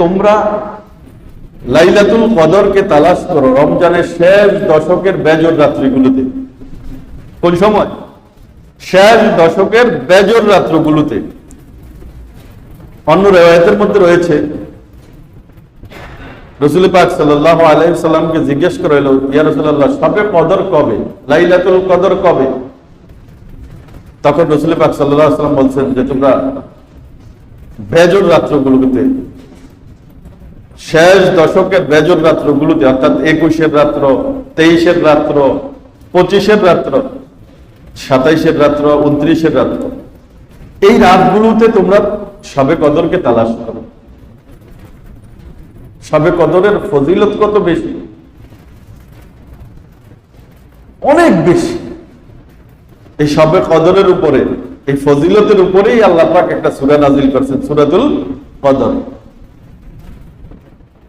তোমরা লাইলাতুল কদরকে তালাশ করো রমজানের শেষ দশকের বেজর রাত্রিগুলোতে। কোন সময়? শেষ দশকের বেজর রাত্রগুলোতে। অন্য রেওয়ায়তের মধ্যে রয়েছে, রসুল পাক সাল্লাহ আলাইসাল্লামকে জিজ্ঞেস করে এলো ইয়া রসুল্লাহ সবে কদর কবে? লাইলাতুল কদর কবে? তখন রসুল পাক সাল্লাহ সাল্লাম বলছেন যে, তোমরা বেজর রাত্রগুলোতে শেষ দশকের বেজর রাত্রগুলোতে, অর্থাৎ একুশের রাত্র, তেইশের রাত্র, পঁচিশের রাত্র, সাতাইশের রাত্র, উনত্রিশের রাত্র, এই রাতগুলোতে তোমরা সবে কদরকে তালাশ করো। সবে কদরের ফজিলত কত বেশি? অনেক বেশি। এই সবে কদরের উপরে, এই ফজিলতের উপরেই আল্লাহ পাক একটা সুরা নাজিল করছেন, সুরাতুল কদর।